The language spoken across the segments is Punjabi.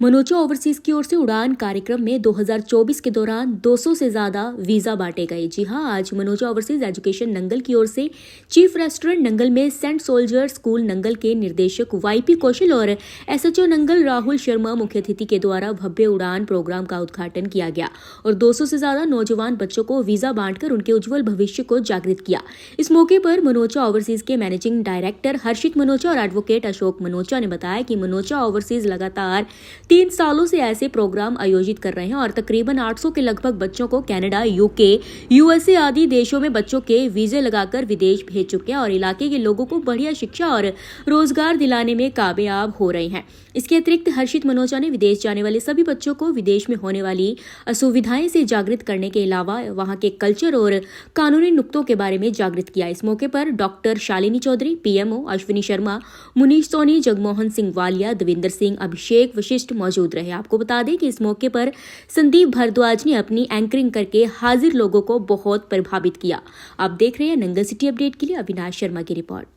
मनोचा ओवरसीज की ओर से उड़ान कार्यक्रम में 2024 के दौरान 200 से ज़्यादा वीज़ा बांटे गए। जी हाँ, आज मनोजा ओवरसीज एजुकेशन नंगल की ओर से चीफ रेस्टोरेंट नंगल में सेंट सोल्जर स्कूल नंगल के निर्देशक वाईपी कौशल और एसएचओ नंगल राहुल शर्मा मुख्य अतिथि के द्वारा भव्य उड़ान प्रोग्राम का उद्घाटन किया गया और 200 से ज़्यादा नौजवान बच्चों को वीज़ा बांटकर उनके उज्जवल भविष्य को जागृत किया। इस मौके पर मनोचा ओवरसीज के मैनेजिंग डायरेक्टर हर्षित मनोचा और एडवोकेट अशोक मनोचा ने बताया कि मनोचा ओवरसीज लगातार तीन सालों से ऐसे प्रोग्राम आयोजित कर रहे हैं और तकरीबन 800 के लगभग बच्चों को कनाडा, यूके, यूएसए आदि देशों में बच्चों के वीजे लगाकर विदेश भेज चुके हैं और इलाके के लोगों को बढ़िया शिक्षा और रोज़गार दिलाने में कामयाब हो रहे हैं। इसके अतिरिक्त हर्षित मनोजा ने विदेश जाने वाले सभी बच्चों को विदेश में होने वाली असुविधाएँ से जागृत करने के अलावा वहाँ के कल्चर और कानूनी नुकतों के बारे में जागृत किया। इस मौके पर डॉक्टर शालिनी चौधरी, पीएमओ अश्विनी शर्मा मुनीश सोनी, जगमोहन सिंह वालिया, देविंदर सिंह, अभिषेक, वशिष्ठ मौजूद रहे आपको बता दें कि इस मौके पर संदीप भारद्वाज ने अपनी एंकरिंग करके हाजिर लोगों को बहुत प्रभावित किया आप देख रहे हैं नंगल सिटी अपडेट के लिए अविनाश शर्मा की रिपोर्ट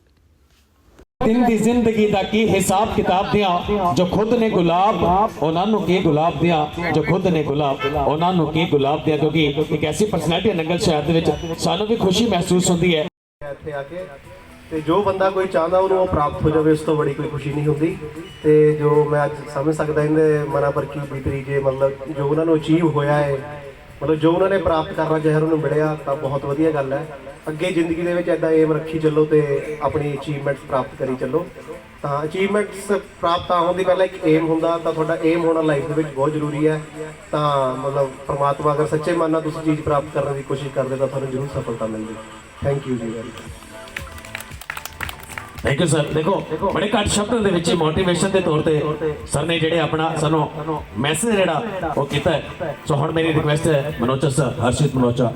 ਦਿਨ ਦੀ ਜ਼ਿੰਦਗੀ ਦਾ ਕੀ ਹਿਸਾਬ ਕਿਤਾਬ ਦਿਆਂ ਜੋ ਖੁਦ ਨੇ ਗੁਲਾਬ ਉਹਨਾਂ ਨੂੰ ਕੀ ਗੁਲਾਬ ਦਿਆਂ ਜੋ ਖੁਦ ਨੇ ਗੁਲਾਬ ਉਹਨਾਂ ਨੂੰ ਕੀ ਗੁਲਾਬ ਦਿਆਂ ਕਿਉਂਕਿ ਇੱਕ ਐਸੀ ਪਰਸਨੈਲਿਟੀ ਹੈ ਨੰਗਲ ਸ਼ਹਿਰ ਦੇ ਵਿੱਚ ਸਾਨੂੰ ਵੀ ਖੁਸ਼ੀ ਮਹਿਸੂਸ ਹੁੰਦੀ ਹੈ ਇੱਥੇ ਆ ਕੇ ਤੇ ਜੋ ਬੰਦਾ ਕੋਈ ਚਾਹੁੰਦਾ ਉਹਨੂੰ ਉਹ ਪ੍ਰਾਪਤ ਹੋ ਜਾਵੇ, ਉਸ ਤੋਂ ਬੜੀ ਕੋਈ ਖੁਸ਼ੀ ਨਹੀਂ ਹੁੰਦੀ। ਤੇ ਜੋ ਮੈਂ ਅੱਜ ਸਮਝ ਸਕਦਾ ਇਹਦੇ ਮਨਾਂ ਪਰ ਕੀ ਬੀਤਰੀ ਜੇ, ਮਤਲਬ ਜੋ ਉਹਨਾਂ ਨੂੰ ਅਚੀਵ ਹੋਇਆ ਹੈ ਮਤਲਬ ਜੋ ਉਹਨਾਂ ਨੇ ਪ੍ਰਾਪਤ ਕਰਨਾ ਚਾਹਿਆ, ਉਹਨੂੰ ਮਿਲਿਆ, ਤਾਂ ਬਹੁਤ ਵਧੀਆ ਗੱਲ ਹੈ। ਅੱਗੇ ਜ਼ਿੰਦਗੀ ਦੇ ਵਿੱਚ ਐਦਾਂ ਏਮ ਰੱਖੀ ਚੱਲੋ ਤੇ ਆਪਣੀ ਅਚੀਵਮੈਂਟਸ ਪ੍ਰਾਪਤ ਕਰੀ ਚੱਲੋ। ਤਾਂ ਅਚੀਵਮੈਂਟਸ ਪ੍ਰਾਪਤ ਤਾਂ ਹੋਣ ਦੀ ਪਹਿਲਾਂ ਇੱਕ ਏਮ ਹੁੰਦਾ, ਤਾਂ ਤੁਹਾਡਾ ਏਮ ਹੋਣਾ ਲਾਈਫ ਦੇ ਵਿੱਚ ਬਹੁਤ ਜ਼ਰੂਰੀ ਹੈ। ਤਾਂ ਮਤਲਬ ਪ੍ਰਮਾਤਮਾ ਅਗਰ ਸੱਚੇ ਮਨ ਨਾਲ ਤੁਸੀਂ ਚੀਜ਼ ਪ੍ਰਾਪਤ ਕਰਨ ਦੀ ਕੋਸ਼ਿਸ਼ ਕਰਦੇ ਤਾਂ ਤੁਹਾਨੂੰ ਜ਼ਰੂਰ ਸਫਲਤਾ ਮਿਲਦੀ। ਥੈਂਕ ਯੂ ਜੀ ਵੈਰੀ ਥੈਂਕ ਯੂ ਸਰ ਦੇਖੋ, ਬੜੇ ਘੱਟ ਸ਼ਬਦਾਂ ਦੇ ਵਿੱਚ ਮੋਟੀਵੇਸ਼ਨ ਦੇ ਤੌਰ ਤੇ ਸਰ ਨੇ ਜਿਹੜੇ ਆਪਣਾ ਸਾਨੂੰ ਮੈਸੇਜ ਜਿਹੜਾ ਉਹ ਕੀਤਾ ਸੋ ਹੁਣ ਮੇਰੀ ਰਿਕੁਐਸਟ ਹੈ Manocha sir Harshit Manocha.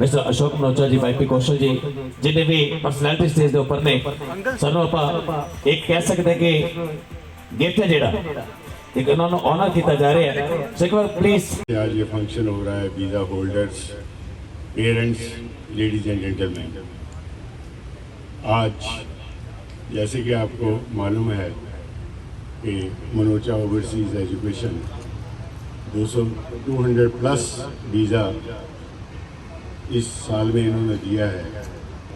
Mister Ashok Manocha ji YP Kaushal ਜੀ, ਜਿਨੇ ਵੀ ਪਰਸਨੈਲਿਟੀ ਸਟੇਜ ਦੇ ਉੱਪਰ ਨੇ, ਸਾਨੂੰ ਆਪਾਂ ਇੱਕ ਕਹਿ ਸਕਦੇ ਕਿ ਗਿਫਟ ਹੈ ਜਿਹੜਾ। ਇੱਕ ਉਹਨਾਂ ਨੂੰ ਆਨਰ ਕੀਤਾ ਜਾ ਰਿਹਾ ਹੈ। ਸੋ ਇੱਕ ਵਾਰ ਪਲੀਜ਼ ਅੱਜ ਇਹ ਫੰਕਸ਼ਨ ਹੋ ਰਿਹਾ ਹੈ visa holders parents ladies and gentleman आज जैसे कि आपको मालूम है कि Manocha overseas education 200 200 plus visa इस साल में इन्होंने दिया है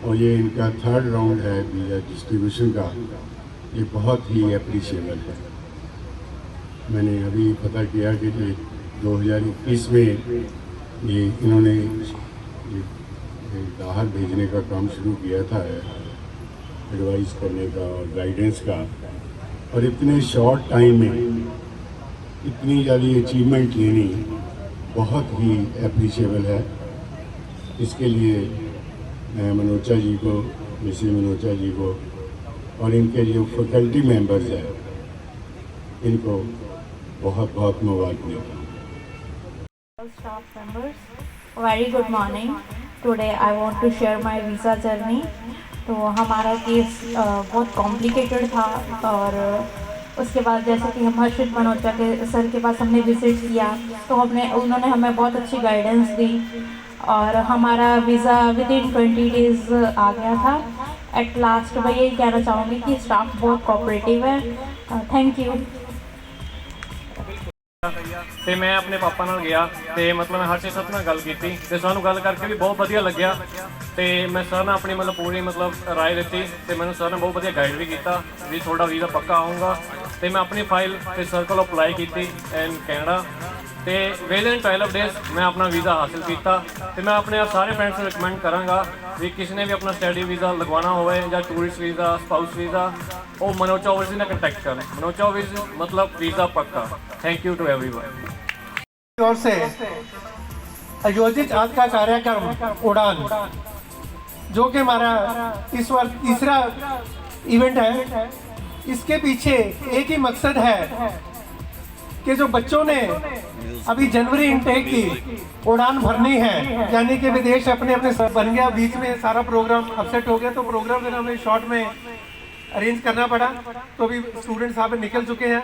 और ये इनका थर्ड राउंड है वीज़ा डिस्ट्रीब्यूशन का। ये बहुत ही अप्रिशिएबल है। मैंने अभी पता किया कि ये 2021 में ये इन्होंने ये ये बाहर भेजने का काम शुरू किया था। एडवाइस करने का और गाइडेंस का। और इतने शॉर्ट टाइम में इतनी ज़्यादा अचीवमेंट लेनी बहुत ही अप्रिशिएबल है। इसके लिए मैं मनोचा जी को मिसिस मनोचा जी को और इनके जो फैकल्टी मेंबर्स हैं, इनको बहुत बहुत मुबारक very good morning members I good to share i visa to तो हमारा केस बहुत कॉम्प्लिकेटेड था और उसके बाद जैसे कि हम हर्षित मनोचा के सर के पास हमने विज़िट किया तो हमने, उन्होंने हमें बहुत अच्छी गाइडेंस दी और हमारा visa within twenty days आ गया था। एट लास्ट मैं यही कहना चाहूँगी कि स्टाफ बहुत कोऑपरेटिव है। थैंक यू ਤੇ ਮੈਂ ਆਪਣੇ ਪਾਪਾ ਨਾਲ ਗਿਆ ਤੇ ਮਤਲਬ ਮੈਂ ਹਰ ਚੀਜ਼ ਸਭ ਨਾਲ ਗੱਲ ਕੀਤੀ ਤੇ ਸਾਨੂੰ ਗੱਲ ਕਰਕੇ ਵੀ ਬਹੁਤ ਵਧੀਆ ਲੱਗਿਆ ਤੇ ਮੈਂ ਸਰ ਨਾਲ ਆਪਣੀ ਮਤਲਬ ਪੂਰੀ ਮਤਲਬ ਰਾਏ ਦਿੱਤੀ ਤੇ ਮੈਨੂੰ ਸਰ ਨੇ ਬਹੁਤ ਵਧੀਆ ਗਾਈਡ ਵੀ ਕੀਤਾ ਵੀ ਤੁਹਾਡਾ ਵੀਜ਼ਾ ਪੱਕਾ ਆਊਗਾ ਤੇ ਮੈਂ ਆਪਣੀ ਫਾਈਲ ਤੇ ਸਰ ਕੋਲ ਅਪਲਾਈ ਕੀਤੀ ਇਨ ਕੈਨੇਡਾ ਤੇ ਵਿਦ ਇਨ 12 ਡੇਸ ਮੈਂ ਆਪਣਾ ਵੀਜ਼ਾ ਹਾਸਲ ਕੀਤਾ ਤੇ ਮੈਂ ਆਪਣੇ ਆਪ ਸਾਰੇ ਫਰੈਂਡਸ ਨੂੰ ਰეკਮੈਂਡ ਕਰਾਂਗਾ ਵੀ ਕਿਸੇ ਨੇ ਵੀ ਆਪਣਾ ਸਟੱਡੀ ਵੀਜ਼ਾ ਲਗਵਾਉਣਾ ਹੋਵੇ ਜਾਂ ਟੂਰਿਸਟ ਵੀਜ਼ਾ ਸਪਾਊਸ ਵੀਜ਼ਾ, ਉਹ ਮਨੋਜ ਚੌਵਰਜੀ ਨਾਲ ਕੰਟੈਕਟ ਕਰਨ ਮਨੋਜ ਚੌਵਰਜੀ ਮਤਲਬ ਵੀਜ਼ਾ ਪੱਕਾ। ਥੈਂਕ ਯੂ ਟੂ एवरीवन और से। आयोजित आज का कार्यक्रम उड़ान, जो कि हमारा इस वर्ष तीसरा इवेंट है। इसके पीछे एक ही मकसद है कि जो बच्चों ने अभी जनवरी इनटेक की, उड़ान भरनी है, यानी कि विदेश अपने अपने बन गया। बीच में सारा प्रोग्राम अपसेट हो गया तो प्रोग्राम फिर हमें शॉर्ट में अरेंज करना पड़ा। तो अभी स्टूडेंट साहब निकल चुके हैं।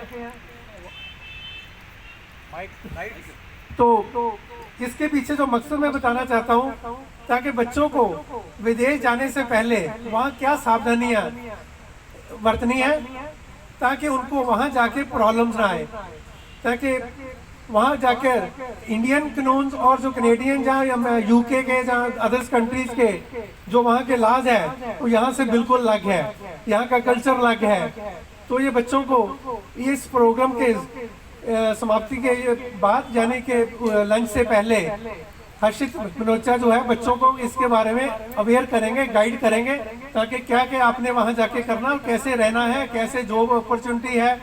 तो इसके पीछे जो मकसद मैं बताना चाहता हूँ, ताकि बच्चों को विदेश जाने से पहले वहाँ क्या सावधानियाँ बरतनी है, ताकि उनको वहाँ जाके प्रॉब्लम्स ना आए। ताकि वहाँ जाकर इंडियन कानून और जो कनेडियन जहाँ यूके के जहाँ अदर्स कंट्रीज़ के जो वहाँ के लाज है, वो यहाँ से बिल्कुल अलग है। यहाँ का कल्चर अलग है। तो ये बच्चों को इस प्रोग्राम के समाप्ति के बाद जाने के लंच से पहले हर्षित मनोचा जो है, बच्चों को इसके बारे में अवेयर करेंगे गाइड करेंगे, ताकि क्या क्या आपने वहाँ जाके करना, कैसे रहना है, कैसे जॉब अपॉर्चुनिटी है,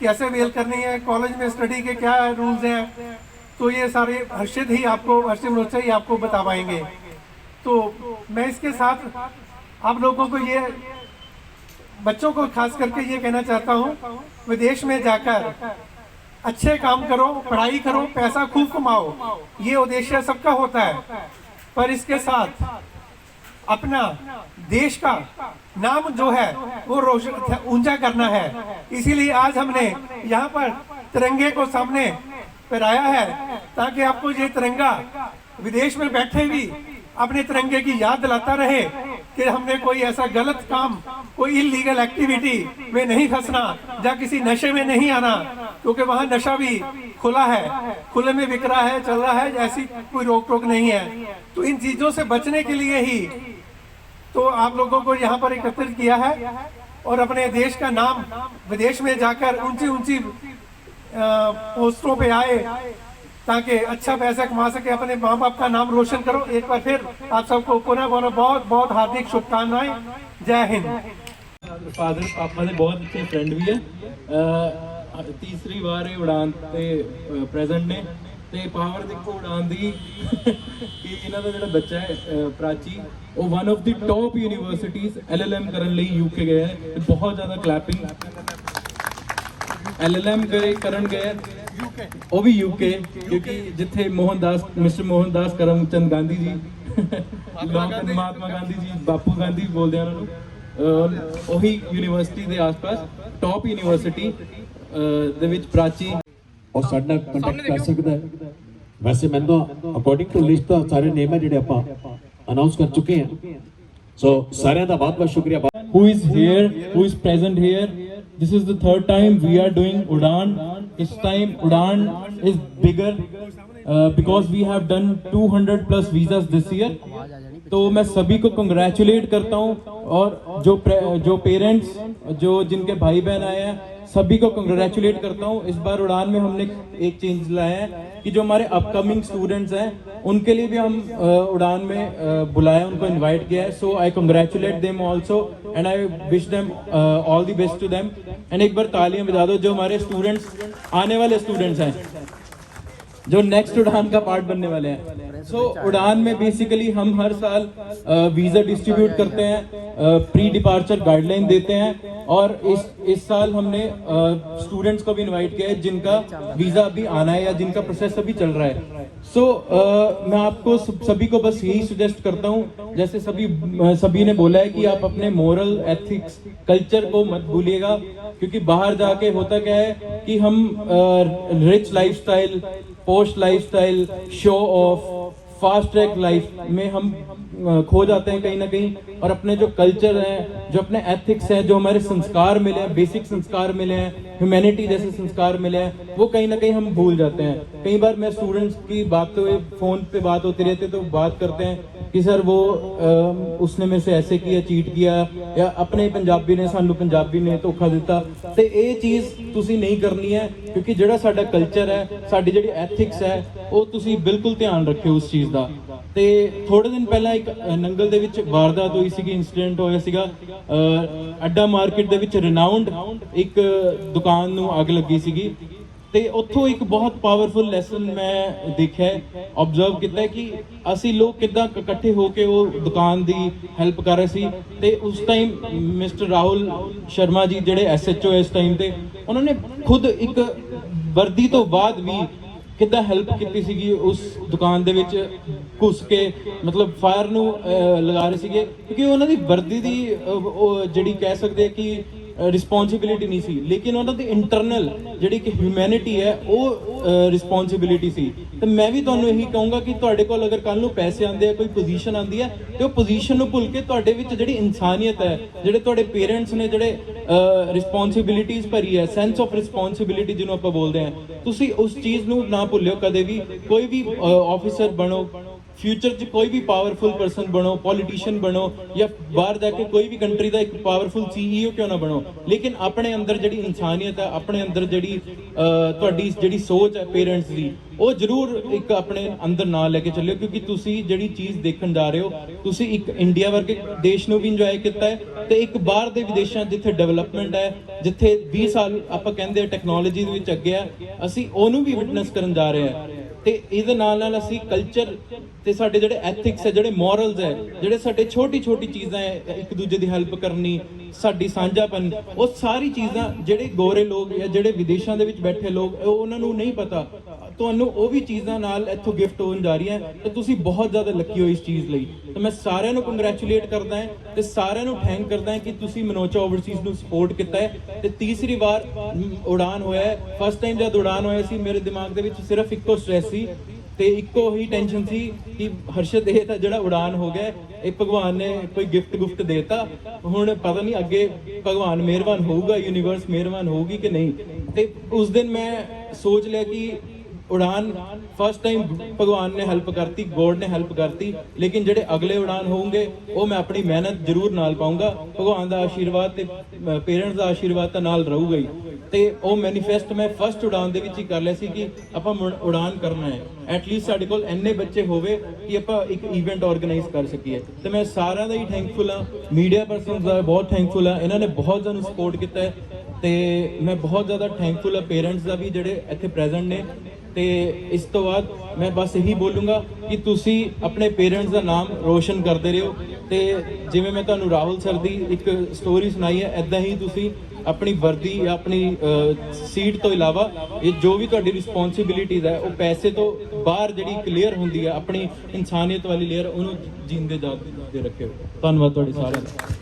कैसे अवेल करनी है कॉलेज में स्टडी के क्या रूल्स हैं। तो ये सारे हर्षित ही आपको, हर्षित मनोचा ही आपको बता पाएँगे। तो मैं इसके साथ आप लोगों को ये, बच्चों को खास करके ये कहना चाहता हूँ, विदेश में जाकर अच्छे काम करो, पढ़ाई करो, पैसा खूब कमाओ। ये उद्देश्य सबका होता है। पर इसके साथ अपना देश का नाम जो है, वो रोशन, ऊँचा करना है। इसीलिए आज हमने यहाँ पर तिरंगे को सामने फहराया है, ताकि आपको ये तिरंगा विदेश में बैठे भी अपने तिरंगे की याद दिलाता रहे। कि हमने कोई ऐसा गलत काम, कोई इलीगल एक्टिविटी में नहीं फंसना, या किसी नशे में नहीं आना, क्योंकि वहाँ नशा भी खुला है, खुले में बिक रहा है, चल रहा है, ऐसी कोई रोक टोक नहीं है। तो इन चीज़ों से बचने के लिए ही तो आप लोगों को यहाँ पर एकत्रित किया है और अपने देश का नाम विदेश में जाकर ऊँची ऊँची पोस्टों पे आए ताकि अच्छा पैसा कमा सके अपने माँ बाप का नाम रोशन करो एक बार फिर आप सबको पुनः पुनः बहुत बहुत हार्दिक शुभकामनाएं जय हिंद ਫਾਦਰ ਪਾਪਾ ਦੇ ਬਹੁਤ ਅੱਛੇ ਫਰੈਂਡ ਵੀ ਹੈ ਅਹ ਤੀਸਰੀ ਵਾਰ ਇਹ ਉਡਾਨ ਤੇ ਪ੍ਰੈਜ਼ੈਂਟ ਨੇ ਤੇ ਪਾਵਰ ਦੇਖੋ ਉਡਾਨ ਦੀ ਕਿ ਇਹਨਾਂ ਦਾ ਜਿਹੜਾ ਬੱਚਾ ਹੈ ਅਹ ਪ੍ਰਾਚੀ ਉਹ one of the top universities LLM ਕਰਨ ਲਈ ਯੂਕੇ ਗਿਆ ਹੈ ਤੇ ਬਹੁਤ ਜ਼ਿਆਦਾ ਕਲੈਪਿੰਗ ਐਲਐਲਐਮ ਕਰੇ ਕਰਨ ਗਏ ਉਹ ਵੀ ਯੂਕੇ ਕਿਉਂਕਿ ਜਿੱਥੇ ਮੋਹਨਦਾਸ ਮਿਸਟਰ ਮੋਹਨਦਾਸ ਕਰਮਚੰਦ ਗਾਂਧੀ ਜੀ। ਮਹਾਤਮਾ ਗਾਂਧੀ। ਜੀ ਬਾਪੂ ਗਾਂਧੀ ਬੋਲਦੇ ਆ ਉਹਨਾਂ ਨੂੰ। ਉਹੀ ਯੂਨੀਵਰਸਿਟੀ ਦੇ ਆਸ-ਪਾਸ ਟੌਪ ਯੂਨੀਵਰਸਿਟੀ ਦੇ ਵਿੱਚ ਪ੍ਰਾਚੀ। ਔਰ ਸਾਡੇ ਕੰਟੈਕਟ ਕਰ ਸਕਦਾ ਹੈ। ਵੈਸੇ ਮੈਨੂੰ ਅਕੋਰਡਿੰਗ ਟੂ ਲਿਸਟ ਤਾਂ ਸਾਰੇ ਨੇਮ ਹੈ ਜਿਹੜੇ ਆਪਾਂ ਅਨਾਉਂਸ ਕਰ ਚੁੱਕੇ ਹਾਂ। ਸੋ ਸਾਰਿਆਂ ਦਾ ਬਹੁਤ ਬਹੁਤ ਸ਼ੁਕਰੀਆ। Who is here, who is present here. This is the third time we are doing Udan. इस time Udan is bigger because we have done 200 plus visa this year तो मैं सभी को कंग्रेचुलेट करता हूँ और जो जो पेरेंट्स जो जिनके भाई बहन आए हैं सभी को कंग्रेचुलेट करता हूँ। इस बार उड़ान में हमने एक चेंज लाया है कि जो हमारे अपकमिंग स्टूडेंट्स हैं, उनके लिए भी हम उड़ान में बुलाया उनको इनवाइट किया है। So I congratulate them also and I wish them all the best to them and एक बार तालियाँ बजा दो, जो हमारे स्टूडेंट्स आने वाले स्टूडेंट्स हैं, जो नेक्स्ट उड़ान का पार्ट बनने वाले हैं। सो उड़ान में बेसिकली हम हर साल वीज़ा डिस्ट्रीब्यूट करते हैं प्री डिपार्चर गाइडलाइन देते हैं और इस इस साल हमने स्टूडेंट्स को भी इनवाइट किया है जिनका वीज़ा अभी आना है या जिनका प्रोसेस अभी चल रहा है। सो मैं आपको सभी को बस यही सुजेस्ट करता हूँ, जैसे सभी सभी ने बोला है कि आप अपने मोरल एथिक्स कल्चर को मत भूलिएगा, क्योंकि बाहर जाके होता क्या है कि हम rich lifestyle post lifestyle show off fast track life में हम खो जाते हैं कहीं ना कहीं। और अपने जो कल्चर है, जो अपने एथिक्स है, जो हमारे संस्कार मिले हैं बेसिक संस्कार मिले हैं ह्यूमैनिटी जैसे संस्कार मिले हैं, वो कहीं ना कहीं हम भूल जाते हैं। कई बार मैं स्टूडेंट्स की बात तो फ़ोन पे बात होती रहती है तो बात करते हैं कि सर वो अ, उसने मेरे से ऐसे किया चीट किया या ਆਪਣੇ ਪੰਜਾਬੀ ਨੇ ਸਾਨੂੰ ਪੰਜਾਬੀ ਨੇ ਧੋਖਾ ਦਿੱਤਾ ਤੇ ਇਹ ਚੀਜ਼ ਤੁਸੀਂ ਨਹੀਂ ਕਰਨੀ ਹੈ ਕਿਉਂਕਿ ਜਿਹੜਾ ਸਾਡਾ ਕਲਚਰ ਹੈ ਸਾਡੀ ਜਿਹੜੀ ਐਥਿਕਸ ਹੈ ਉਹ ਤੁਸੀਂ ਬਿਲਕੁਲ ਧਿਆਨ ਰੱਖਿਓ ਉਸ ਚੀਜ਼ ਦਾ ਤੇ ਥੋੜੇ ਦਿਨ ਪਹਿਲਾਂ ਇੱਕ ਅ, ਨੰਗਲ ਦੇ ਵਿੱਚ ਵਾਰਦਾਤ ਹੋਈ ਸੀਗੀ ਇਨਸੀਡੈਂਟ ਹੋਇਆ ਸੀਗਾ ਅ, ਅੱਡਾ ਮਾਰਕੀਟ ਦੇ ਵਿੱਚ ਰਿਨਾਊਂਡ ਇੱਕ ਦੁਕਾਨ ਨੂੰ ਅੱਗ ਲੱਗੀ ਸੀਗੀ ਤੇ ਉੱਥੋਂ ਇੱਕ ਬਹੁਤ ਪਾਵਰਫੁਲ ਲੈਸਨ ਮੈਂ ਦੇਖਿਆ ਆਬਜ਼ਰਵ ਕੀਤਾ ਕਿ ਅਸੀਂ ਲੋਕ ਕਿੱਦਾਂ ਇਕੱਠੇ ਹੋ ਕੇ ਉਹ ਦੁਕਾਨ ਦੀ ਹੈਲਪ ਕਰ ਰਹੇ ਸੀ ਤੇ ਉਸ ਟਾਈਮ ਮਿਸਟਰ ਰਾਹੁਲ ਸ਼ਰਮਾ ਜੀ ਜਿਹੜੇ ਐਸਐਚਓ ਇਸ ਟਾਈਮ ਤੇ, ਉਹਨਾਂ ਨੇ ਖੁਦ ਇੱਕ ਵਰਦੀ ਤੋਂ ਬਾਅਦ ਵੀ ਕਿੱਦਾਂ ਹੈਲਪ ਕੀਤੀ ਸੀਗੀ ਉਸ ਦੁਕਾਨ ਦੇ ਵਿੱਚ ਘੁਸ ਕੇ, ਮਤਲਬ ਫਾਇਰ ਨੂੰ ਲਗਾ ਰਹੇ ਸੀਗੇ, ਕਿਉਂਕਿ ਉਹਨਾਂ ਦੀ ਵਰਦੀ ਦੀ ਉਹ ਜਿਹੜੀ ਕਹਿ ਸਕਦੇ ਕਿ ਰਿਸਪੌਂਸਿਬਿਲਿਟੀ ਨਹੀਂ ਸੀ। ਲੇਕਿਨ ਉਹਨਾਂ ਦੀ ਇੰਟਰਨਲ ਜਿਹੜੀ ਕਿ ਹਿਊਮੈਨਿਟੀ ਹੈ, ਉਹ ਰਿਸਪੌਂਸਿਬਿਲਿਟੀ ਸੀ। ਤੇ ਮੈਂ ਵੀ ਤੁਹਾਨੂੰ ਇਹੀ ਕਹੂੰਗਾ ਕਿ ਤੁਹਾਡੇ ਕੋਲ ਅਗਰ ਕੱਲ ਨੂੰ ਪੈਸੇ ਆਉਂਦੇ ਆ, ਕੋਈ ਪੋਜੀਸ਼ਨ ਆਉਂਦੀ ਹੈ, ਤੇ ਉਹ ਪੋਜੀਸ਼ਨ ਨੂੰ ਭੁੱਲ ਕੇ ਤੁਹਾਡੇ ਵਿੱਚ ਜਿਹੜੀ ਇਨਸਾਨੀਅਤ ਹੈ, ਜਿਹੜੇ ਤੁਹਾਡੇ ਪੇਰੈਂਟਸ ਨੇ ਜਿਹੜੇ ਰਿਸਪੌਂਸਿਬਿਲਿਟੀਜ਼ ਭਰੀ ਹੈ ਸੈਂਸ ਆਫ ਰਿਸਪੌਂਸਿਬਿਲਿਟੀ ਜਿਹਨੂੰ ਆਪਾਂ ਬੋਲਦੇ ਹਾਂ, ਤੁਸੀਂ ਉਸ ਚੀਜ਼ ਨੂੰ ਨਾ ਭੁੱਲਿਓ ਕਦੇ ਵੀ। ਕੋਈ ਵੀ ਆਫੀਸਰ ਬਣੋ ਫਿਊਚਰ 'ਚ ਕੋਈ ਵੀ ਪਾਵਰਫੁਲ ਪਰਸਨ ਬਣੋ ਪੋਲੀਟੀਸ਼ੀਅਨ ਬਣੋ, ਜਾਂ ਬਾਹਰ ਜਾ ਕੇ ਕੋਈ ਵੀ ਕੰਟਰੀ ਦਾ ਇੱਕ ਪਾਵਰਫੁਲ ਸੀਈਓ ਕਿਉਂ ਨਾ ਬਣੋ? ਲੇਕਿਨ ਆਪਣੇ ਅੰਦਰ ਜਿਹੜੀ ਇਨਸਾਨੀਅਤ ਹੈ, ਆਪਣੇ ਅੰਦਰ ਜਿਹੜੀ ਤੁਹਾਡੀ ਜਿਹੜੀ ਸੋਚ ਹੈ ਪੇਰੈਂਟਸ ਦੀ, ਉਹ ਜ਼ਰੂਰ ਇੱਕ ਆਪਣੇ ਅੰਦਰ ਨਾਲ ਲੈ ਕੇ ਚੱਲਿਓ, ਕਿਉਂਕਿ ਤੁਸੀਂ ਜਿਹੜੀ ਚੀਜ਼ ਦੇਖਣ ਜਾ ਰਹੇ ਹੋ, ਤੁਸੀਂ ਇੱਕ ਇੰਡੀਆ ਵਰਗੇ ਦੇਸ਼ ਨੂੰ ਵੀ ਇੰਜੋਏ ਕੀਤਾ ਹੈ ਤੇ ਇੱਕ ਬਾਹਰ ਦੇ ਵਿਦੇਸ਼ਾਂ ਜਿੱਥੇ ਡਿਵੈਲਪਮੈਂਟ ਹੈ, ਜਿੱਥੇ 20 ਸਾਲ ਆਪਾਂ ਕਹਿੰਦੇ ਆ ਟੈਕਨੋਲੋਜੀ ਦੇ ਵਿੱਚ ਅੱਗੇ ਆ, ਅਸੀਂ ਉਹਨੂੰ ਵੀ ਵਿਟਨੈਸ ਕਰਨ ਜਾ ਰਹੇ ਹਾਂ। ਤੇ ਇਹਦੇ ਨਾਲ ਨਾਲ ਅਸੀਂ ਕਲਚਰ ਤੇ ਸਾਡੇ ਜਿਹੜੇ ਐਥਿਕਸ ਹੈ ਜਿਹੜੇ ਮੋਰਲਸ ਹੈ ਜਿਹੜੇ ਸਾਡੇ ਛੋਟੀ ਛੋਟੀ ਚੀਜ਼ਾਂ ਹੈ ਇੱਕ ਦੂਜੇ ਦੀ ਹੈਲਪ ਕਰਨੀ, ਸਾਡੀ ਸਾਂਝਾਪਨ, ਉਹ ਸਾਰੀ ਚੀਜ਼ਾਂ ਜਿਹੜੇ ਗੋਰੇ ਲੋਕ ਜਾਂ ਜਿਹੜੇ ਵਿਦੇਸ਼ਾਂ ਦੇ ਵਿੱਚ ਬੈਠੇ ਲੋਕ ਉਹਨਾਂ ਨੂੰ ਨਹੀਂ ਪਤਾ। ਤੁਹਾਨੂੰ ਉਹ ਵੀ ਚੀਜ਼ਾਂ ਨਾਲ ਇੱਥੋਂ ਗਿਫਟ ਹੋਣ ਜਾ ਰਹੀਆਂ, ਤੇ ਤੁਸੀਂ ਬਹੁਤ ਜ਼ਿਆਦਾ ਲੱਕੀ ਹੋ ਇਸ ਚੀਜ਼ ਲਈ। ਤਾਂ ਮੈਂ ਸਾਰਿਆਂ ਨੂੰ ਕੰਗ੍ਰੈਚੁਲੇਟ ਕਰਦਾ ਹਾਂ ਤੇ ਸਾਰਿਆਂ ਨੂੰ ਥੈਂਕ ਕਰਦਾ ਹਾਂ ਕਿ ਤੁਸੀਂ ਮਨੋਚਾ ਓਵਰਸੀਜ਼ ਨੂੰ ਸਪੋਰਟ ਕੀਤਾ ਹੈ। ਤੇ ਤੀਸਰੀ ਵਾਰ ਉਡਾਨ ਹੋਇਆ ਹੈ। ਫਸਟ ਟਾਈਮ ਜਦ ਉਡਾਨ ਹੋਇਆ ਸੀ, ਮੇਰੇ ਦਿਮਾਗ ਦੇ ਵਿੱਚ ਸਿਰਫ ਇੱਕੋ ਸਟ੍ਰੈਸ ਸੀ ਤੇ ਇੱਕੋ ਹੀ ਟੈਨਸ਼ਨ ਸੀ ਕਿ ਹਰਸ਼ਦ, ਇਹ ਤਾਂ ਜਿਹੜਾ ਉਡਾਨ ਹੋ ਗਿਆ ਇਹ ਭਗਵਾਨ ਨੇ ਕੋਈ ਗਿਫਟ ਗੁਫਟ ਦੇਤਾ। ਹੁਣ ਪਤਾ ਨਹੀਂ ਅੱਗੇ ਭਗਵਾਨ ਮਿਹਰਬਾਨ ਹੋਊਗਾ ਯੂਨੀਵਰਸ ਮਿਹਰਬਾਨ ਹੋਊਗੀ ਕਿ ਨਹੀਂ। ਤੇ ਉਸ ਦਿਨ ਮੈਂ ਸੋਚ ਲਿਆ ਕਿ ਉਡਾਨ ਫਸਟ ਟਾਈਮ ਭਗਵਾਨ ਨੇ ਹੈਲਪ ਕਰਤੀ ਗੋਡ ਨੇ ਹੈਲਪ ਕਰਤੀ, ਲੇਕਿਨ ਜਿਹੜੇ ਅਗਲੇ ਉਡਾਨ ਹੋਣਗੇ, ਉਹ ਮੈਂ ਆਪਣੀ ਮਿਹਨਤ ਜ਼ਰੂਰ ਨਾਲ ਪਾਉਂਗਾ ਭਗਵਾਨ ਦਾ ਆਸ਼ੀਰਵਾਦ ਤੇ ਪੇਰੈਂਟਸ ਦਾ ਆਸ਼ੀਰਵਾਦ ਤਾਂ ਨਾਲ ਰਹੂਗਾ ਹੀ। ਤੇ ਉਹ ਮੈਨੀਫੈਸਟ ਮੈਂ ਫਸਟ ਉਡਾਨ ਦੇ ਵਿੱਚ ਹੀ ਕਰ ਲਿਆ ਸੀ ਕਿ ਆਪਾਂ ਉਡਾਨ ਕਰਨਾ ਹੈ। ਐਟਲੀਸਟ ਸਾਡੇ ਕੋਲ ਇੰਨੇ ਬੱਚੇ ਹੋਵੇ ਕਿ ਆਪਾਂ ਇੱਕ ਇਵੈਂਟ ਆਰਗੇਨਾਈਜ਼ ਕਰ ਸਕੀਏ। ਤੇ ਮੈਂ ਸਾਰਿਆਂ ਦਾ ਹੀ ਥੈਂਕਫੁਲ ਹਾਂ। ਮੀਡੀਆ ਪਰਸਨਸ ਦਾ ਬਹੁਤ ਥੈਂਕਫੁਲ ਹਾਂ। ਇਹਨਾਂ ਨੇ ਬਹੁਤ ਸਾਨੂੰ ਸਪੋਰਟ ਕੀਤਾ ਹੈ। ਤੇ ਮੈਂ ਬਹੁਤ ਜ਼ਿਆਦਾ ਥੈਂਕਫੁਲ ਹਾਂ। ਪੇਰੈਂਟਸ ਦਾ ਵੀ ਜਿਹੜੇ ਇੱਥੇ ਪ੍ਰੈਜ਼ੈਂਟ ਨੇ ਤੇ ਇਸ ਤੋਂ ਬਾਅਦ ਮੈਂ ਬਸ ਇਹੀ ਬੋਲੂੰਗਾ ਕਿ ਤੁਸੀਂ ਆਪਣੇ ਪੇਰੈਂਟਸ ਦਾ ਨਾਮ ਰੋਸ਼ਨ ਕਰਦੇ ਰਹੋ ਤੇ ਜਿਵੇਂ ਮੈਂ ਤੁਹਾਨੂੰ ਰਾਹੁਲ ਸਰ ਦੀ ਇੱਕ ਸਟੋਰੀ ਸੁਣਾਈ ਹੈ ਐਦਾਂ ਹੀ ਤੁਸੀਂ ਆਪਣੀ ਵਰਦੀ ਜਾਂ ਆਪਣੀ ਸੀਟ ਤੋਂ ਇਲਾਵਾ ਇਹ ਜੋ ਵੀ ਤੁਹਾਡੀ ਰਿਸਪੌਂਸਿਬਿਲਿਟੀਜ਼ ਹੈ, ਉਹ ਪੈਸੇ ਤੋਂ ਬਾਹਰ ਜਿਹੜੀ ਕਲੀਅਰ ਹੁੰਦੀ ਹੈ, ਆਪਣੀ ਇਨਸਾਨੀਅਤ ਵਾਲੀ ਲੇਅਰ ਉਹਨੂੰ ਜੀਂਦੇ ਜਾਗਦੇ ਰੱਖਿਓ। ਧੰਨਵਾਦ ਤੁਹਾਡੇ ਸਾਰਿਆਂ ਦਾ।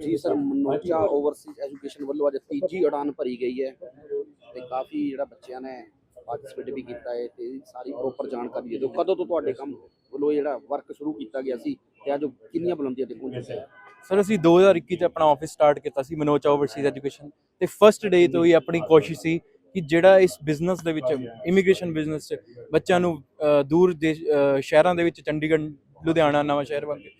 ਜੀ ਸਰ ਮਨੋਚਾ ਓਵਰਸੀਜ਼ ਐਜੂਕੇਸ਼ਨ ਵੱਲੋਂ ਅੱਜ ਤੀਜੀ ਉਡਾਨ ਭਰੀ ਗਈ ਹੈ ਤੇ ਕਾਫੀ ਜਿਹੜਾ ਬੱਚਿਆਂ ਨੇ ਪਾਰਟਿਸਿਪੇਟ ਵੀ ਕੀਤਾ ਹੈ ਤੇ ਸਾਰੀ ਪ੍ਰੋਪਰ ਜਾਣਕਾਰੀ ਦੇ ਦਿਓ ਕਦੋਂ ਤੋਂ ਤੁਹਾਡੇ ਕੰਮ ਵੱਲੋਂ ਜਿਹੜਾ ਵਰਕ ਸ਼ੁਰੂ ਕੀਤਾ ਗਿਆ ਸੀ ਤੇ ਅੱਜ ਉਹ ਕਿੰਨੀਆਂ ਬੁਲੰਦੀਆਂ ਤੇ ਪਹੁੰਚੇ ਸੀ ਸਰ ਅਸੀਂ 2021 ਚ ਆਪਣਾ ਆਫਿਸ ਸਟਾਰਟ ਕੀਤਾ ਸੀ ਮਨੋਚਾ ਓਵਰਸੀਜ਼ ਐਜੂਕੇਸ਼ਨ ਤੇ ਫਰਸਟ ਡੇ ਤੋਂ ਹੀ ਆਪਣੀ ਕੋਸ਼ਿਸ਼ ਸੀ ਕਿ ਜਿਹੜਾ ਇਸ ਬਿਜ਼ਨਸ ਦੇ ਵਿੱਚ ਇਮੀਗ੍ਰੇਸ਼ਨ ਬਿਜ਼ਨਸ ਚ ਬੱਚਿਆਂ ਨੂੰ ਅਹ, ਦੂਰ ਦੇ ਅਹ, ਸ਼ਹਿਰਾਂ ਦੇ ਵਿੱਚ ਚੰਡੀਗੜ੍ਹ ਲੁਧਿਆਣਾ ਨਵਾਂ ਸ਼ਹਿਰ ਵਰਗੇ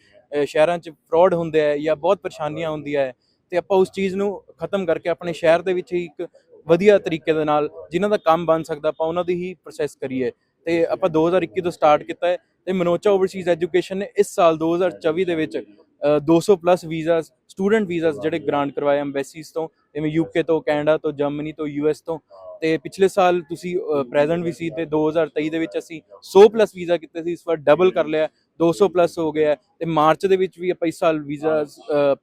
ਸ਼ਹਿਰਾਂ ਚ ਫਰਾਡ ਹੁੰਦੇ ਹੈ ਜਾਂ ਬਹੁਤ ਪਰੇਸ਼ਾਨੀਆਂ ਹੁੰਦੀਆਂ ਹੈ ਤੇ ਆਪਾਂ ਉਸ ਚੀਜ਼ ਨੂੰ ਖਤਮ ਕਰਕੇ ਆਪਣੇ ਸ਼ਹਿਰ ਦੇ ਵਿੱਚ ਹੀ ਇੱਕ ਵਧੀਆ ਤਰੀਕੇ ਦੇ ਨਾਲ ਜਿਨ੍ਹਾਂ ਦਾ ਕੰਮ ਬਣ ਸਕਦਾ ਆਪਾਂ ਉਹਨਾਂ ਦੀ ਹੀ ਪ੍ਰੋਸੈਸ ਕਰੀਏ। ਤੇ ਆਪਾਂ 2021 ਤੋਂ ਸਟਾਰਟ ਕੀਤਾ ਹੈ ਤੇ ਮਨੋਚਾ ਓਵਰਸੀਜ਼ ਐਜੂਕੇਸ਼ਨ ਨੇ ਇਸ ਸਾਲ 2024 ਦੇ ਵਿੱਚ ਅ, 200 ਪਲੱਸ ਵੀਜ਼ਾਸ ਸਟੂਡੈਂਟ ਵੀਜ਼ਾਸ ਜਿਹੜੇ ਗ੍ਰਾਂਟ ਕਰਵਾਏ ਐਮਬੈਸੀਜ਼ ਤੋਂ ਜਿਵੇਂ ਯੂਕੇ ਤੋਂ ਕੈਨੇਡਾ ਤੋਂ ਜਰਮਨੀ ਤੋਂ ਯੂਐਸ ਤੋਂ। ਤੇ ਪਿਛਲੇ ਸਾਲ ਤੁਸੀਂ ਪ੍ਰੈਜ਼ੈਂਟ ਵੀ ਸੀ ਤੇ 2023 ਦੇ ਵਿੱਚ ਅਸੀਂ 100 ਪਲੱਸ ਵੀਜ਼ਾ ਕੀਤੇ ਸੀ ਇਸ ਵਾਰ ਡਬਲ ਕਰ ਲਿਆ। 200 ਪਲੱਸ ਹੋ ਗਿਆ ਤੇ ਮਾਰਚ ਦੇ ਵਿੱਚ ਵੀ ਆਪਾਂ ਇਸ ਸਾਲ ਵੀਜ਼ਾ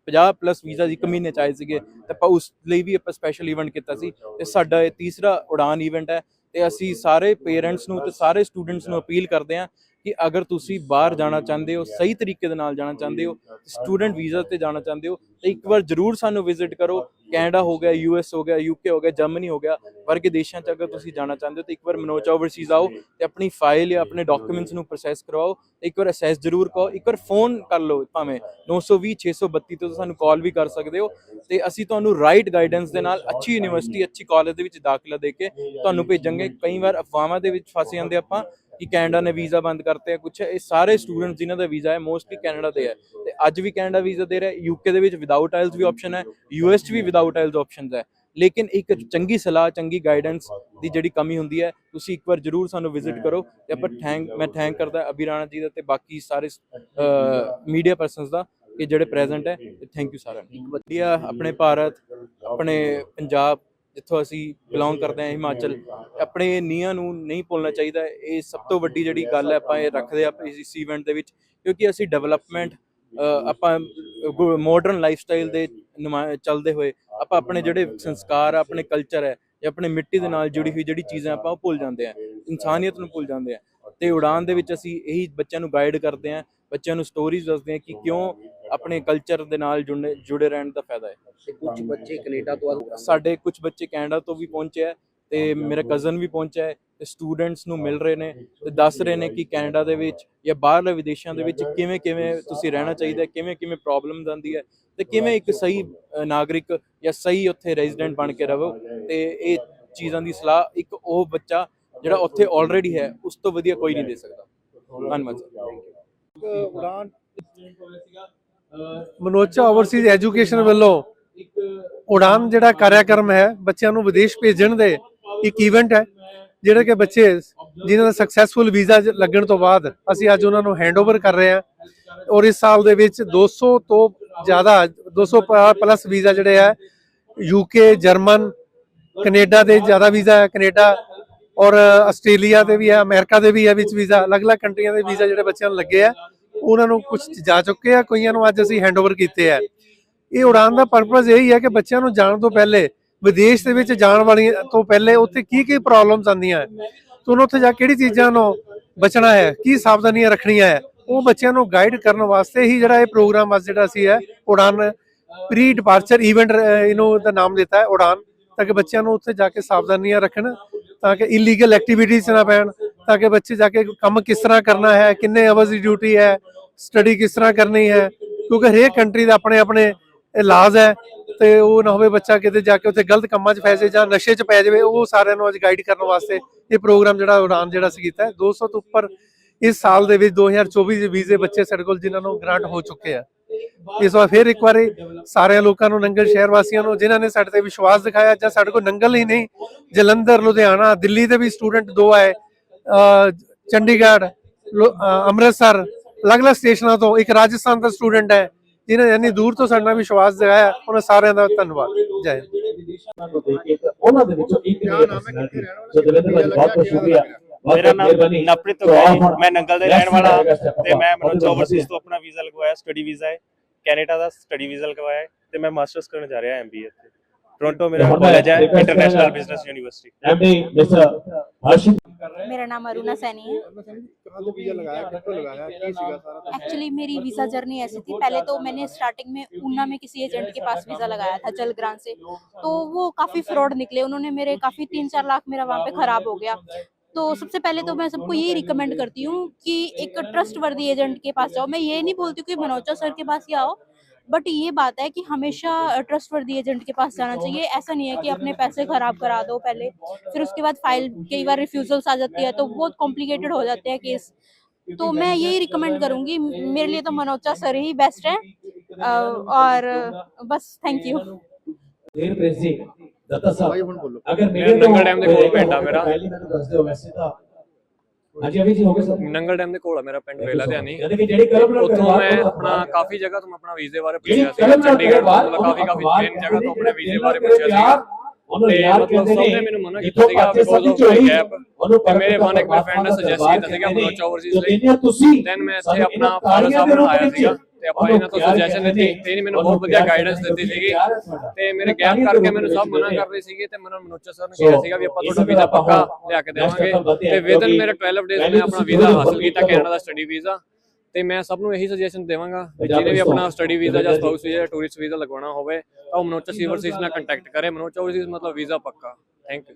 50 ਪਲੱਸ ਵੀਜ਼ਾ ਇੱਕ ਮਹੀਨੇ ਚ ਆਏ ਸੀਗੇ, ਤੇ ਆਪਾਂ ਉਸ ਲਈ ਵੀ ਆਪਾਂ ਸਪੈਸ਼ਲ ਇਵੈਂਟ ਕੀਤਾ ਸੀ ਤੇ ਸਾਡਾ ਇਹ ਤੀਸਰਾ ਉਡਾਨ ਇਵੈਂਟ ਹੈ ਤੇ ਅਸੀਂ ਸਾਰੇ ਪੇਰੈਂਟਸ ਨੂੰ ਤੇ ਸਾਰੇ ਸਟੂਡੈਂਟਸ ਨੂੰ ਅਪੀਲ ਕਰਦੇ ਹਾਂ ਕਿ ਅਗਰ ਤੁਸੀਂ ਬਾਹਰ ਜਾਣਾ ਚਾਹੁੰਦੇ ਹੋ, ਸਹੀ ਤਰੀਕੇ ਦੇ ਨਾਲ ਜਾਣਾ ਚਾਹੁੰਦੇ ਹੋ ਸਟੂਡੈਂਟ ਵੀਜ਼ਾ ਤੇ ਜਾਣਾ ਚਾਹੁੰਦੇ ਹੋ, ਤਾਂ ਇੱਕ ਵਾਰ ਜਰੂਰ ਸਾਨੂੰ ਵਿਜ਼ਿਟ ਕਰੋ। ਕੈਨੇਡਾ ਹੋ ਗਿਆ ਯੂਐਸ ਹੋ ਗਿਆ ਯੂਕੇ ਹੋ ਗਿਆ ਜਰਮਨੀ ਹੋ ਗਿਆ, ਵਰਗੇ ਦੇਸ਼ਾਂ 'ਚ ਅਗਰ ਤੁਸੀਂ ਜਾਣਾ ਚਾਹੁੰਦੇ ਹੋ, ਤਾਂ ਇੱਕ ਵਾਰ ਮਨੋਚਾ ਓਵਰਸੀਜ਼ ਆਓ ਤੇ ਆਪਣੀ ਫਾਈਲ ਜਾਂ ਆਪਣੇ ਡਾਕੂਮੈਂਟਸ ਨੂੰ ਪ੍ਰੋਸੈਸ ਕਰਵਾਓ ਇੱਕ ਵਾਰ ਅਸੈਸ ਜਰੂਰ ਕਰੋ। ਇੱਕ ਵਾਰ ਫੋਨ ਕਰ ਲਓ ਭਾਵੇਂ 920 632 ਤੋਂ ਸਾਨੂੰ ਕਾਲ ਵੀ ਕਰ ਸਕਦੇ ਹੋ ਤੇ ਅਸੀਂ ਤੁਹਾਨੂੰ ਰਾਈਟ ਗਾਈਡੈਂਸ ਦੇ ਨਾਲ ਅੱਛੀ ਯੂਨੀਵਰਸਿਟੀ ਅੱਛੀ ਕਾਲਜ ਦੇ ਵਿੱਚ ਦਾਖਲਾ ਦੇ ਕੇ ਤੁਹਾਨੂੰ ਭੇਜਾਂਗੇ। ਕਈ ਵਾਰ ਅਫਵਾਹਾਂ ਦੇ ਵਿੱਚ ਫਸ ਜਾਂਦੇ ਆਪਾਂ ਕਿ ਕੈਨੇਡਾ ਨੇ ਵੀਜ਼ਾ ਬੰਦ ਕਰਤੇ ਆ, ਕੁਛ ਇਹ ਸਾਰੇ ਸਟੂਡੈਂਟਸ ਜਿਨ੍ਹਾਂ ਦਾ ਵੀਜ਼ਾ ਹੈ ਮੋਸਟਲੀ ਕੈਨੇਡਾ ਦੇ ਹੈ ਤੇ ਅੱਜ ਵੀ ਕੈਨੇਡਾ ਵੀਜ਼ਾ ਦੇ ਰਿਹਾ ਯੂਕੇ ਦੇ ਵਿੱਚ ਵਿਦਆਊਟ ਆਇਲਸ ਵੀ ਆਪਸ਼ਨ ਹੈ ਯੂਐਸ 'ਚ ਵੀ ਵਿਦਆਊਟ ਆਇਲਸ ਆਪਸ਼ਨਸ ਹੈ। ਲੇਕਿਨ ਇੱਕ ਚੰਗੀ ਸਲਾਹ, ਚੰਗੀ ਗਾਈਡੈਂਸ ਦੀ ਜਿਹੜੀ ਕਮੀ ਹੁੰਦੀ ਹੈ, ਤੁਸੀਂ ਇੱਕ ਵਾਰ ਜਰੂਰ ਸਾਨੂੰ ਵਿਜ਼ਿਟ ਕਰੋ ਤੇ ਆਪਾਂ ਥੈਂਕ ਮੈਂ ਥੈਂਕ ਕਰਦਾ ਅਭੀ ਰਾਣਾ ਜੀ ਦਾ ਤੇ ਬਾਕੀ ਸਾਰੇ ਮੀਡੀਆ ਪਰਸਨਸ ਦਾ ਕਿ ਜਿਹੜੇ ਪ੍ਰੈਜ਼ੈਂਟ ਹੈ ਥੈਂਕ ਯੂ ਸਾਰਿਆਂ ਨੂੰ। ਵਧੀਆ, ਆਪਣੇ ਭਾਰਤ, ਆਪਣੇ ਪੰਜਾਬ ਜਿੱਥੋਂ ਅਸੀਂ ਬਿਲੋਂਗ ਕਰਦੇ ਹਾਂ, ਹਿਮਾਚਲ, ਆਪਣੇ ਨੀਹਾਂ ਨੂੰ ਨਹੀਂ ਭੁੱਲਣਾ ਚਾਹੀਦਾ। ਇਹ ਸਭ ਤੋਂ ਵੱਡੀ ਜਿਹੜੀ ਗੱਲ ਹੈ, ਆਪਾਂ ਇਹ ਰੱਖਦੇ ਆ ਇਸ ਇਵੈਂਟ ਦੇ ਵਿੱਚ, ਕਿਉਂਕਿ ਅਸੀਂ ਡਿਵੈਲਪਮੈਂਟ ਆਪਾਂ ਮਾਡਰਨ ਲਾਈਫਸਟਾਈਲ ਦੇ ਨੁਮਾ- ਚੱਲਦੇ ਹੋਏ, ਆਪਾਂ ਆਪਣੇ ਜਿਹੜੇ ਸੰਸਕਾਰ ਆ, ਆਪਣੇ ਕਲਚਰ ਹੈ, ਜਾਂ ਆਪਣੇ ਮਿੱਟੀ ਦੇ ਨਾਲ ਜੁੜੀ ਹੋਈ ਜਿਹੜੀ ਚੀਜ਼ਾਂ ਆਪਾਂ ਉਹ ਭੁੱਲ ਜਾਂਦੇ ਆ ਇਨਸਾਨੀਅਤ ਨੂੰ ਭੁੱਲ ਜਾਂਦੇ ਆ ਤੇ ਉਡਾਨ ਦੇ ਵਿੱਚ ਅਸੀਂ ਇਹੀ ਬੱਚਿਆਂ ਨੂੰ ਗਾਈਡ ਕਰਦੇ ਆ ਬੱਚਿਆਂ ਨੂੰ ਸਟੋਰੀਜ਼ ਦੱਸਦੇ ਆ ਕਿ ਕਿਉਂ ਆਪਣੇ ਕਲਚਰ ਦੇ ਨਾਲ ਜੁੜਨੇ ਜੁੜੇ ਰਹਿਣ ਦਾ ਫਾਇਦਾ ਹੈ। ਕੁਝ ਬੱਚੇ ਕੈਨੇਡਾ ਤੋਂ ਆ ਸਾਡੇ ਕੁਝ ਬੱਚੇ ਕੈਨੇਡਾ ਤੋਂ ਵੀ ਪਹੁੰਚੇ ਹੈ ਤੇ ਮੇਰਾ ਕਜ਼ਨ ਵੀ ਪਹੁੰਚਿਆ ਹੈ ਤੇ ਸਟੂਡੈਂਟਸ ਨੂੰ ਮਿਲ ਰਹੇ ਨੇ ਤੇ ਦੱਸ ਰਹੇ ਨੇ ਕਿ ਕੈਨੇਡਾ ਦੇ ਵਿੱਚ ਜਾਂ ਬਾਹਰਲੇ ਵਿਦੇਸ਼ਾਂ ਦੇ ਵਿੱਚ ਕਿਵੇਂ ਕਿਵੇਂ ਤੁਸੀਂ ਰਹਿਣਾ ਚਾਹੀਦਾ ਹੈ ਕਿਵੇਂ ਕਿਵੇਂ ਪ੍ਰੋਬਲਮਸ ਆਉਂਦੀ ਹੈ ਤੇ ਕਿਵੇਂ ਇੱਕ ਸਹੀ ਅ, ਨਾਗਰਿਕ ਜਾਂ ਸਹੀ ਉੱਥੇ ਰੈਜ਼ੀਡੈਂਟ ਬਣ ਕੇ ਰਹੋ ਤੇ ਇਹ ਚੀਜ਼ਾਂ ਦੀ ਸਲਾਹ ਇੱਕ ਉਹ ਬੱਚਾ ਜਿਹੜਾ ਉੱਥੇ ਆਲਰੇਡੀ ਹੈ ਉਸ ਤੋਂ ਵਧੀਆ ਕੋਈ ਨਹੀਂ ਦੇ ਸਕਦਾ। ਧੰਨਵਾਦ sir. Udaan Manocha overseas education ਵੱਲੋਂ ਉਡਾਨ ਜਿਹੜਾ ਕਾਰਿਆਕਰਮ ਹੈ, ਬੱਚਿਆਂ ਨੂੰ ਵਿਦੇਸ਼ ਭੇਜਣ ਦੇ ਇੱਕ ਇਵੈਂਟ ਹੈ, ਜਿਹੜੇ ਕਿ ਬੱਚੇ ਜਿਨ੍ਹਾਂ ਦਾ ਸਕਸੈਸਫੁਲ ਵੀਜ਼ਾ ਲੱਗਣ ਤੋਂ ਬਾਅਦ ਅਸੀਂ ਅੱਜ ਉਹਨਾਂ ਨੂੰ ਹੈਂਡਓਵਰ ਕਰ ਰਹੇ ਹਾਂ ਔਰ ਇਸ ਸਾਲ ਦੇ ਵਿੱਚ 200 ਤੋਂ ਜ਼ਿਆਦਾ 200 ਪਲੱਸ ਵੀਜ਼ਾ ਜਿਹੜੇ ਹੈ ਯੂਕੇ ਜਰਮਨ ਕੈਨੇਡਾ ਦੇ ਜ਼ਿਆਦਾ ਵੀਜ਼ਾ ਹੈ ਕੈਨੇਡਾ ਔਰ ਆਸਟ੍ਰੇਲੀਆ ਦੇ ਵੀ ਹੈ, ਅਮਰੀਕਾ ਦੇ ਵੀ ਹੈ ਵਿੱਚ ਵੀਜ਼ਾ, ਅਲੱਗ-ਅਲੱਗ ਕੰਟਰੀਆਂ ਦੇ ਵੀਜ਼ਾ ਜਿਹੜੇ ਬੱਚਿਆਂ ਨੂੰ ਲੱਗੇ ਆ ਉਹਨਾਂ ਨੂੰ ਕੁਝ ਜਾ ਚੁੱਕੇ ਆ, ਕਈਆਂ ਨੂੰ ਅੱਜ ਅਸੀਂ ਹੈਂਡਓਵਰ ਕੀਤੇ ਆ। ਇਹ ਉਡਾਨ ਦਾ ਪਰਪਸ ਇਹੀ ਹੈ ਕਿ ਬੱਚਿਆਂ ਨੂੰ ਜਾਣ ਤੋਂ ਪਹਿਲੇ, ਵਿਦੇਸ਼ ਦੇ ਵਿੱਚ ਜਾਣ ਵਾਲੀਆਂ ਤੋਂ ਪਹਿਲੇ ਉੱਥੇ ਕੀ ਕੀ ਪ੍ਰੋਬਲਮਸ ਆਉਂਦੀਆਂ। ਤੇ ਉਹਨੂੰ ਉੱਥੇ ਜਾ ਕੇ ਕਿਹੜੀ ਚੀਜ਼ਾਂ ਨੂੰ ਬਚਣਾ ਹੈ, ਕੀ ਸਾਵਧਾਨੀਆਂ ਰੱਖਣੀਆਂ ਹੈ, ਉਹ ਬੱਚਿਆਂ ਨੂੰ ਗਾਈਡ ਕਰਨ ਵਾਸਤੇ ਹੀ ਜਿਹੜਾ ਇਹ ਪ੍ਰੋਗਰਾਮ ਅੱਜ ਜਿਹੜਾ ਸੀ ਹੈ, ਉਡਾਨ ਪ੍ਰੀ ਡਿਪਾਰਚਰ ਇਵੈਂਟ ਇਹਨੂੰ ਦਾ ਨਾਮ ਦਿੱਤਾ ਹੈ, ਉਡਾਨ, ਤਾਂ ਕਿ ਬੱਚਿਆਂ ਨੂੰ ਉੱਥੇ ਜਾ ਕੇ ਸਾਵਧਾਨੀਆਂ ਰੱਖਣ, ਤਾਂ ਕਿ ਇਲੀਗਲ ਐਕਟੀਵਿਟੀਜ਼ ਨਾ ਪੈਣ। ਤਾਂ ਕਿ ਬੱਚੇ ਜਾ ਕੇ ਕੰਮ ਕਿਸ ਤਰ੍ਹਾਂ ਕਰਨਾ ਹੈ, ਕਿੰਨੇ ਆਵਰਸ ਦੀ ਡਿਊਟੀ ਹੈ ਸਟੱਡੀ ਕਿਸ ਤਰ੍ਹਾਂ ਕਰਨੀ ਹੈ, ਕਿਉਂਕਿ ਹਰੇਕ ਕੰਟਰੀ ਦਾ ਆਪਣੇ ਆਪਣੇ ਇਲਾਜ ਹੈ, ਤੇ ਉਹ ਨਾ ਹੋਵੇ ਬੱਚਾ ਕਿਤੇ ਜਾ ਕੇ ਉੱਥੇ ਗਲਤ ਕੰਮਾਂ 'ਚ ਫੈਸੇ ਜਾਂ ਨਸ਼ੇ 'ਚ ਪੈ ਜਾਵੇ, ਉਹ ਸਾਰਿਆਂ ਨੂੰ ਅੱਜ ਗਾਈਡ ਕਰਨ ਵਾਸਤੇ ਇਹ ਪ੍ਰੋਗਰਾਮ ਜਿਹੜਾ ਉਡਾਨ ਜਿਹੜਾ ਸੀ ਕੀਤਾ ਹੈ। 200 ਤੋਂ ਉੱਪਰ ਇਸ ਸਾਲ ਦੇ ਵਿੱਚ 2024 ਦੇ ਵੀਜ਼ੇ ਬੱਚੇ ਸਾਡੇ ਕੋਲ ਜਿਨ੍ਹਾਂ ਨੂੰ ਗ੍ਰਾਂਟ ਹੋ ਚੁੱਕੇ ਆ। ਇਸ ਵਾਰ ਫਿਰ ਇੱਕ ਵਾਰੀ ਸਾਰਿਆਂ ਲੋਕਾਂ ਨੂੰ, ਨੰਗਲ ਸ਼ਹਿਰ ਵਾਸੀਆਂ ਨੂੰ, ਜਿਨ੍ਹਾਂ ਨੇ ਸਾਡੇ ਤੇ ਵਿਸ਼ਵਾਸ ਦਿਖਾਇਆ ਜਾਂ ਸਾਡੇ ਕੋਲ ਨੰਗਲ ਹੀ ਨਹੀਂ, ਜਲੰਧਰ, ਲੁਧਿਆਣਾ, ਦਿੱਲੀ ਦੇ ਵੀ ਸਟੂਡੈਂਟ ਦੋ ਆਏ ਚੰਡੀਗੜ੍ਹ ਅੰਮ੍ਰਿਤਸਰ ਅਲੱਗ-ਅਲੱਗ ਸਟੇਸ਼ਨਾਂ ਤੋਂ ਇੱਕ ਰਾਜਸਥਾਨ ਦਾ ਸਟੂਡੈਂਟ ਹੈ ਜਿਨ੍ਹਾਂ ਨੇ ਇੰਨੀ ਦੂਰ ਤੋਂ ਸਾਡੇ ਨਾਲ ਵਿਸ਼ਵਾਸ ਦਿਖਾਇਆ ਉਹਨਾਂ ਸਾਰਿਆਂ ਦਾ ਧੰਨਵਾਦ। ਜੈ ਹਿੰਦ। ਉਹਨਾਂ ਦੇ ਵਿੱਚੋਂ ਇੱਕ ਮੇਰਾ ਨਾਮ ਜੀ। ਹੁਣ ਮੈਂ ਨੰਗਲ ਦੇ ਰਹਿਣ ਵਾਲਾ ਤੇ ਮੈਂ। ਮਨੋਜ ਓਵਰਸੀਜ਼ ਤੋਂ ਆਪਣਾ ਵੀਜ਼ਾ ਲਗਵਾਇਆ ਸਟੱਡੀ ਵੀਜ਼ਾ ਹੈ। ਕੈਨੇਡਾ ਦਾ ਸਟੱਡੀ ਵੀਜ਼ਾ ਲਗਵਾਇਆ ਹੈ ਤੇ ਮੈਂ ਮਾਸਟਰਸ ਕਰਨ ਜਾ ਰਿਹਾ ਐਮਬੀਏ ਇੱਥੇ। टोरंटो मेरा कॉलेज है इंटरनेशनल बिज़नेस यूनिवर्सिटी मेरा नाम अरुणा सैनी है। एक्चुअली मेरी वीज़ा जर्नी ऐसी थी। पहले तो मैंने स्टार्टिंग में ऊना में किसी एजेंट के पास वीज़ा लगाया था जल ग्रांड से। तो वो काफ़ी फ्रॉड निकले। उन्होंने मेरे काफ़ी तीन चार लाख मेरा वहाँ पे खराब हो गया। तो सबसे पहले तो मैं सबको यही रिकमेंड करती हूँ कि एक ट्रस्ट वर्दी एजेंट के पास जाओ। मैं ये नहीं बोलती कि मनोजा सर के पास ही आओ। बट ये बात है कि हमेशा ट्रस्ट वर्दी एजेंट के पास जाना चाहिए ऐसा नहीं है कि अपने पैसे खराब करा दो पहले फिर उसके बाद फाइल कई बार रिफ्यूजल्स आ जाती है तो बहुत कॉम्प्लिकेटेड हो जाते हैं केस तो मैं यही रिकमेंड करूंगी मेरे लिए तो मनोजा सर ही बेस्ट है अ, और बस थैंक यू ਦੇਰ ਪ੍ਰੈਸੀ ਦੱਤਾ ਸਾਹਿਬ ਅਗਰ ਮੇਰਾ ਨੰਗਲ ਡੈਮ ਦੇ ਕੋਲ ਹੋਏ ਪਿੰਡ ਆ ਮੇਰਾ। ਪਹਿਲੀ ਮੈਨੂੰ ਦੱਸ ਦਿਓ ਵੈਸੇ ਤਾਂ ਹਾਂਜੀ ਅਭੀ ਜੀ ਹੋ ਗਏ ਸਰ? ਨੰਗਲ ਡੈਮ ਦੇ ਕੋਲ ਆ ਮੇਰਾ ਪਿੰਡ ਵੇਲਾ ਧਿਆਨੀ। ਯਾਨੀ ਕਿ ਜਿਹੜੀ ਕਲਮ ਨਾਲ ਉੱਥੋਂ ਮੈਂ ਆਪਣਾ ਕਾਫੀ ਜਗ੍ਹਾ ਤੋਂ ਆਪਣਾ ਵੀਜ਼ੇ ਬਾਰੇ ਪੁੱਛਿਆ ਸੀ ਚੰਡੀਗੜ੍ਹ ਤੋਂ ਕਾਫੀ ਕਾਫੀ ਤਿੰਨ ਜਗ੍ਹਾ ਤੋਂ ਆਪਣੇ ਵੀਜ਼ੇ ਬਾਰੇ ਪੁੱਛਿਆ ਸੀ। ਉਹਨੂੰ ਯਾਰ ਕਹਿੰਦੇ ਨੇ ਮੈਨੂੰ ਮਨਾ ਕੀਤਾ ਸੀਗਾ ਬਿਕੋਜ਼ ਆਫ ਮਾਈ ਗੈਪ ਉਹਨੂੰ ਤੇ ਮੇਰੇ ਮਨ ਇੱਕ ਦਾ ਫਰੈਂਡ ਨੇ ਸੁਜੈਸਟ ਕੀਤਾ ਸੀਗਾ ਮਨੋਜ ਓਵਰਸੀਜ਼ ਲਈ। ਤੁਸੀਂ ਦੈਨ ਮੈਂ ਇੱਥੇ ਆਪਣਾ ਨੂੰ ਦੇ ਆਇਆ ਸੀਗਾ। ਤੇ ਆਪਾਂ ਇਹਨਾਂ ਤੋਂ ਸੁਜੈਸ਼ਨ ਦਿੱਤੀ ਤੇ ਇਹਨੇ ਮੈਨੂੰ ਬਹੁਤ ਵਧੀਆ ਗਾਈਡੈਂਸ ਦਿੱਤੀ ਸੀਗੀ। ਤੇ ਮੇਰੇ ਗੈਪ ਕਰਕੇ ਮੈਨੂੰ ਸਭ ਮਨਾ ਕਰ ਰਹੇ ਸੀਗੇ ਤੇ ਮੈਨੂੰ ਮਨੋਚਾ ਸਰ ਨੇ ਕਿਹਾ ਸੀਗਾ ਵੀ ਆਪਾਂ ਤੁਹਾਡਾ ਵੀਜ਼ਾ ਪੱਕਾ ਲਿਆ ਕੇ ਦੇਵਾਂਗੇ ਤੇ ਵਿਦਨ ਮੇਰੇ 12 ਡੇਜ਼ ਮੈਂ ਆਪਣਾ ਵੀਜ਼ਾ ਹਾਸਲ ਕੀਤਾ। ਕੈਨੇਡਾ ਦਾ ਸਟੱਡੀ ਵੀਜ਼ਾ ਤੇ ਮੈਂ ਸਭ ਨੂੰ ਇਹੀ ਸੁਜੈਸ਼ਨ ਦੇਵਾਂਗਾ ਜਿਹਨੇ ਵੀ ਆਪਣਾ ਸਟੱਡੀ ਵੀਜ਼ਾ ਜਾਂ। ਸਪਾਊਸ ਵੀਜ਼ਾ ਜਾਂ ਟੂਰਿਸਟ ਵੀਜ਼ਾ ਲਗਵਾਉਣਾ ਹੋਵੇ ਤਾਂ ਮਨੋਚਾ ਸੀਵਰਸੀਜ਼ ਨਾਲ ਕੰਟੈਕਟ ਕਰੇ ਮਨੋਚਾ ਓਵਰਸੀਜ਼ ਮਤਲਬ ਵੀਜ਼ਾ ਪੱਕਾ ਥੈਂਕ ਯੂ